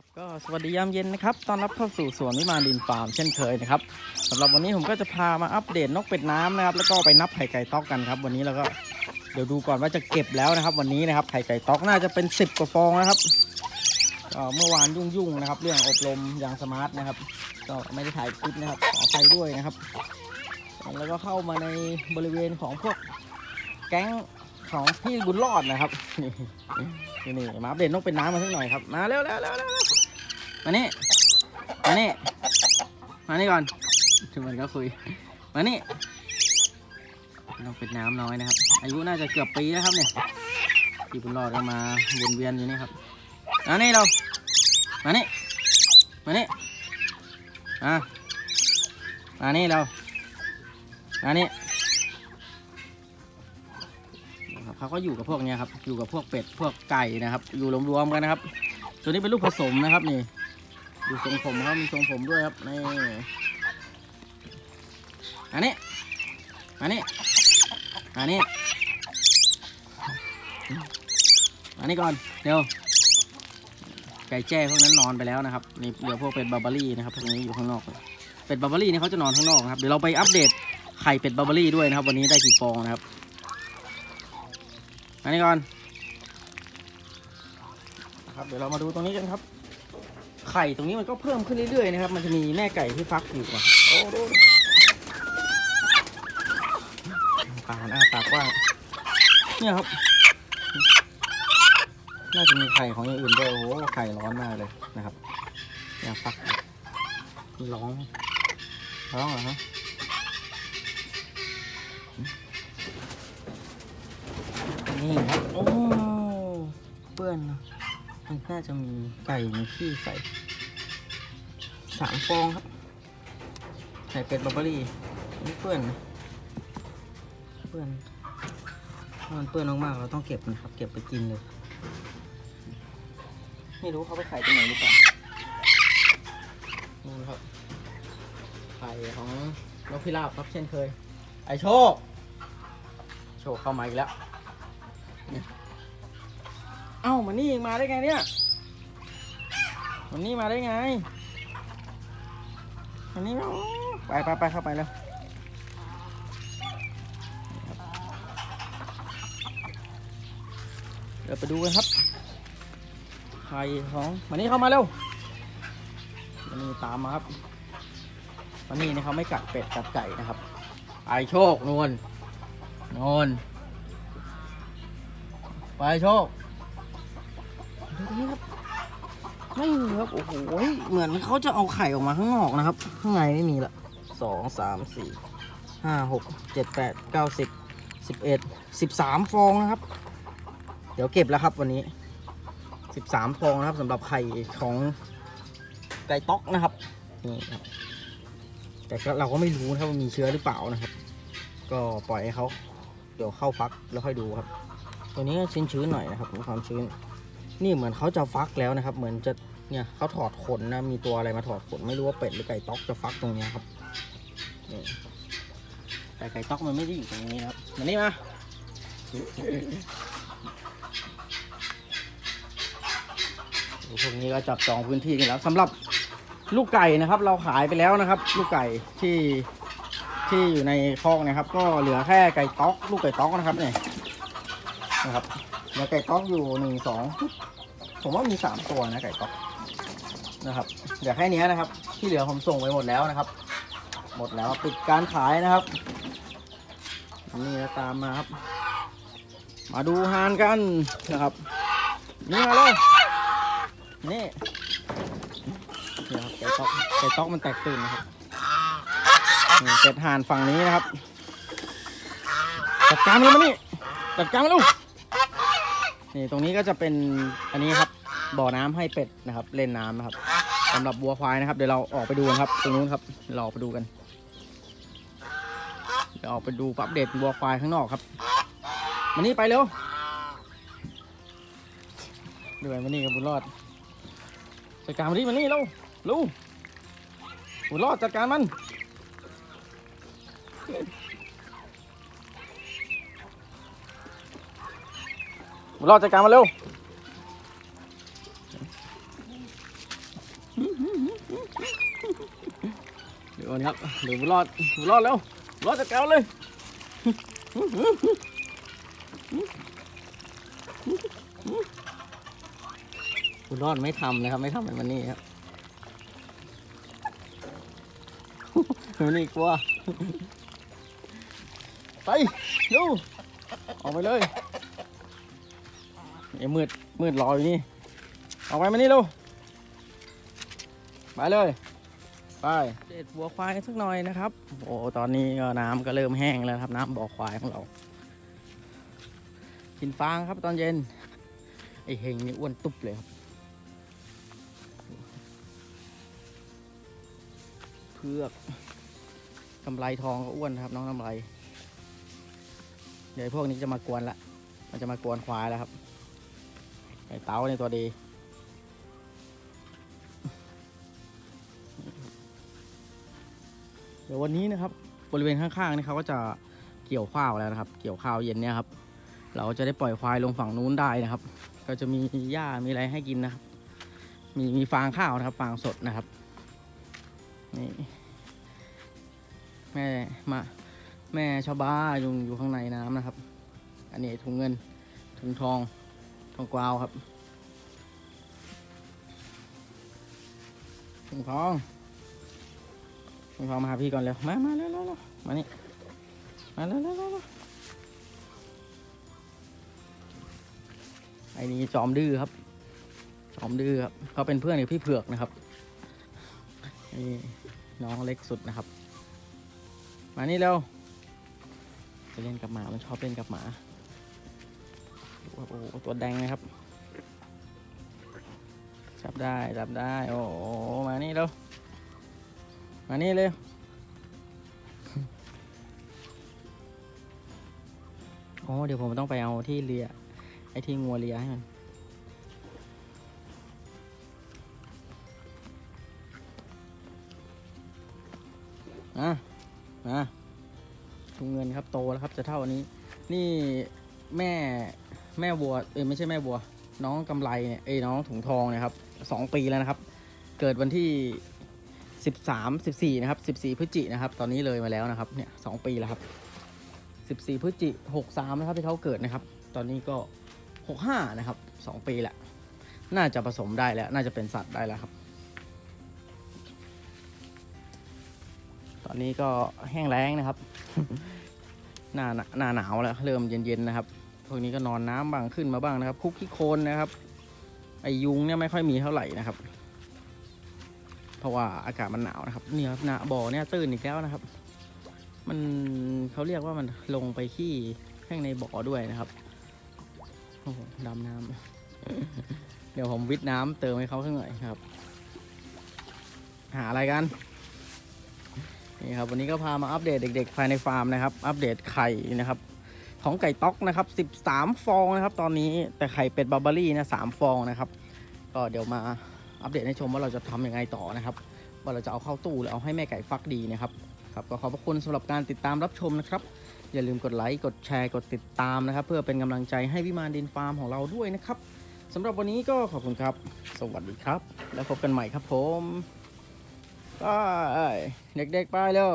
ครับก็สวัสดียามเย็นนะครับตอนรับเข้าสู่สวนวิมานดินฟาร์มเช่นเคยนะครับสำหรับวันนี้ผมก็จะพามาอัปเดตนกเป็ดน้ำนะครับ แล้วก็ไปนับไข่ไก่ตอกกันครับ วันนี้เราก็เดี๋ยวดูก่อนว่าจะเก็บแล้วนะครับ วันนี้นะครับไข่ไก่ตอกน่าจะเป็น 10กว่าฟองนะครับเมื่อวานยุ่งๆนะครับ เรื่องอบรมยางสมาร์ทนะครับ ก็ไม่ได้ถ่ายคลิปนะครับขออภัยด้วยนะครับ แล้วก็เข้ามาในบริเวณของพวกแก๊งของพี่บุญรอดนะครับนี่นี่มาอัปเดตนกเป็นน้ำมาสักหน่อยครับ มาเร็วเร็วเร็วเร็ว มานี่ มานี่ มานี่ก่อนถึงมันก็คุย มานี่นกเป็นน้ำน้อยนะครับ อายุน่าจะเกือบปีแล้วครับเนี่ยพี่บุญรอดก็มาวนเวียนอยู่นี่ครับมานี่เรา มานี่ มานี่อะมานี่เรา มานี่นะครับเขาก็อยู่กับพวกนี้ครับ อยู่กับพวกเป็ด พวกไก่นะครับ อยู่รวมๆกันนะครับ ตัวนี้เป็นลูกผสมนะครับนี่ ดูทรงผมเขามีทรงผมด้วยครับนี่อันนี้อันนี้อันนี้อันนี้ก่อนเดี๋ยวไก่แจ้พวกนั้นนอนไปแล้วนะครับนี่เหลือพวกเป็ดบาร์บารี่นะครับพวกนี้อยู่ข้างนอกเป็ดบาร์บารี่นี่เขาจะนอนข้างนอกครับเดี๋ยวเราไปอัปเดตไข่เป็ดบาร์บารี่ด้วยนะครับ วันนี้ได้กี่ฟองนะครับอันนี้ก่อนนะครับเดี๋ยวเรามาดูตรงนี้กันครับ ไข่ตรงนี้มันก็เพิ่มขึ้นเรื่อยๆนะครับ มันจะมีแม่ไก่ที่ฟักอยู่อะโอ้ดูปากอ้าปากกว้างเนี่ยครับ น่าจะมีไข่ของอย่างอื่นด้วยโอ้โหไข่ร้อนมากเลยนะครับอยากฟักร้องร้องเหรอฮะนี่ครับโอ้เปื้อนนะ มันน่าจะมีไก่มีขี้ใส่สามฟองครับ ไข่เป็ดบาร์บารี่นี่เปื้อนนะเปื้อนมันเปื้อนมากๆเราต้องเก็บนะครับ เก็บไปกินเลย ไม่รู้เขาไปขายตรงไหนหรือเปล่านี่ครับ ไข่ของนกพิราบครับเช่นเคย ไอโชค โชคเข้ามาอีกแล้ว เอ้ามันนี่มาได้ไงเนี่ยมันนี่มาได้ไงมันนี่ไปไปไปเข้าไปแล้วเดี๋ยวไปดูกันครับไข่ของมันนี่เข้ามาเร็วมันนี่ตามมาครับมันนี่เนี่ยเขาไม่กัดเป็ดกัดไก่นะครับ ไอโชคนวลนวลไปโชค ดูนี้ครับ ไม่มีครับ โอ้โห เหมือนเขาจะเอาไข่ออกมาข้างนอกนะครับ ข้างในไม่มีละสองสามสี่ห้าหกเจ็ดแปดเก้าสิบสิบเอ็ดสิบสามฟองนะครับ เดี๋ยวเก็บแล้วครับวันนี้สิบสามฟองนะครับสำหรับไข่ของไก่ต๊อกนะครับนี่ครับแต่เราก็ไม่รู้นะครับว่ามีเชื้อหรือเปล่านะครับ ก็ปล่อยให้เขาเดี๋ยวเข้าฟักแล้วค่อยดูครับ ตัวนี้ก็ชื้นๆหน่อยนะครับมีความชื้น นี่เหมือนเขาจะฟักแล้วนะครับ เหมือนจะเนี่ยเขาถอดขนนะ มีตัวอะไรมาถอดขน ไม่รู้ว่าเป็ดหรือไก่ต๊อกจะฟักตรงเนี้ยครับนี่แต่ไก่ต๊อกมันไม่ได้อยู่ตรงนี้ครับมานี่มาพวกนี้ก็จับจองพื้นที่กันแล้วสำหรับลูกไก่นะครับ เราขายไปแล้วนะครับ ลูกไก่ที่ที่อยู่ในคอกนะครับ ก็เหลือแค่ไก่ต๊อก ลูกไก่ต๊อกนะครับเนี่ยนะครับ เหลือไก่ต๊อกอยู่หนึ่งสองผมว่ามีสามตัวนะไก่ต๊อกนะครับเหลือแค่นี้นะครับ ที่เหลือผมส่งไปหมดแล้วนะครับ หมดแล้วปิดการขายนะครับนี่นะตามมาครับ มาดูฮานกันนะครับ นี่มาเลยนี่นี่ครับไก่ต๊อกไก่ต๊อกมันแตกตื่นนะครับเป็ดห่านฝั่งนี้นะครับ จัดการมันมานี่จัดการมันลูก นี่ตรงนี้ก็จะเป็นอันนี้ครับบ่อน้ำให้เป็ดนะครับ เล่นน้ำนะครับสำหรับวัวควายนะครับเดี๋ยวเราออกไปดูครับ ตรงนู้นครับเราออกไปดูกันเดี๋ยวออกไปดูอัปเดตวัวควายข้างนอกครับมานี่ไปเร็วเดี๋ยวมานี่กับบุญรอดจัดการมันนี่มันนี่เร็วลูบุญรอดจัดการมัน รอดจัดการมันเร็วเดี๋ยวก่อนครับเดี๋ยวรอดรอดแล้วรอดจะแก้วเลยบุญรอดไม่ทำนะครับไม่ทำเป็นมันนี่ครับมันนี่กลัวไปดูออกไปเลย ไอ้มืดมืดรออยู่นี่ออกไปมานี่ลูกไปเลยไปเด็ดหัวควายสักหน่อยนะครับ โอ้ตอนนี้ก็น้ำก็เริ่มแห้งแล้วครับน้ำบ่อควายของเรา กินฟางครับตอนเย็นไอเฮงนี่อ้วนตุบเลยครับเพือกกำไรทองก็อ้วนนะครับ น้องกำไรเดี๋ยวไอ้พวกนี้จะมากวนละมันจะมากวนควายแล้วครับ ไอเต้าในตัวดีเดี๋ยววันนี้นะครับ บริเวณข้างๆนี่เขาก็จะเกี่ยวข้าวแล้วนะครับ เกี่ยวข้าวเย็นเนี่ยครับ เราจะได้ปล่อยควายลงฝั่งนู้นได้นะครับ ก็จะมีหญ้ามีอะไรให้กินนะครับ มีมีฟางข้าวนะครับ ฟางสดนะครับนี่แม่มาแม่ชาวบ้าอยู่อยู่ข้างในน้ำนะครับ อันนี้ถุงเงินถุงทอง ทองกวาวครับถุงทองถุงทองมาหาพี่ก่อนเร็ว มามาเร็วเร็วเร็วมานี่ มาเร็วเร็วเร็วไอ้นี่จอมดื้อครับ จอมดื้อครับ เขาเป็นเพื่อนกับพี่เผือกนะครับนี่น้องเล็กสุดนะครับ มานี่เร็วไปเล่นกับหมา มันชอบเล่นกับหมา โอ้โหตัวแดงนะครับ จับได้ จับได้ โอ้โห มานี่เร็ว มานี่เร็ว โอ้เดี๋ยวผมต้องไปเอาที่เลีย ไอ้ที่งัวเลียให้มันอะมาถุงเงินครับโตแล้วครับจะเท่านี้ นี่แม่ แม่วัวเอ้ยไม่ใช่แม่วัว น้องกำไรเนี่ยเอ้ยน้องถุงทองเนะครับสองปีแล้วนะครับ เกิดวันที่สิบสามสิบสี่นะครับสิบสี่พฤศจินะครับ ตอนนี้เลยมาแล้วนะครับเนี่ยสองปีแล้วครับสิบสี่พฤศจิหกสามนะครับที่เขาเกิดนะครับ ตอนนี้ก็หกห้านะครับสองปีแหละน่าจะผสมได้แล้ว น่าจะเป็นสัตว์ได้แล้วครับ ตอนนี้ก็แห้งแล้งนะครับ หน้าหน้าหนาวแล้ว เริ่มเย็นๆนะครับ พวกนี้ก็นอนน้ำบ้างขึ้นมาบ้างนะครับ คุกขี้โคนนะครับ ไอยุงเนี่ยไม่ค่อยมีเท่าไหร่นะครับ เพราะว่าอากาศมันหนาวนะครับเนี่ยหนาบ่อเนี่ยตื้นอีกแล้วนะครับ มันเขาเรียกว่ามันลงไปขี้ข้างในบ่อด้วยนะครับโอ้โหดำน้ำเดี๋ยวผมวิทน้ำเติมให้เขาสักหน่อยครับ หาอะไรกันนี่ครับวันนี้ก็พามาอัปเดตเด็ก ๆ ภายในฟาร์มนะครับ อัปเดตไข่นะครับ ของไก่ต๊อกนะครับ 13 ฟองนะครับ ตอนนี้แต่ไข่เป็ดบาร์บารี่นะสฟองนะครับ ก็เดี๋ยวมาอัปเดตให้ชมว่าเราจะทำยังไงต่อนะครับ ว่าเราจะเอาเข้าตู้หรือเอาให้แม่ไก่ฟักดีนะครับครับก็ขอบพระคุณสำหรับการติดตามรับชมนะครับ อย่าลืมกดไลค์กดแชร์กดติดตามนะครับ เพื่อเป็นกำลังใจให้วิมานดินฟาร์มของเราด้วยนะครับสำหรับวันนี้ก็ขอบคุณครับ สวัสดีครับ แล้วพบกันใหม่ครับผม ไป เด็กๆ ไปเร็ว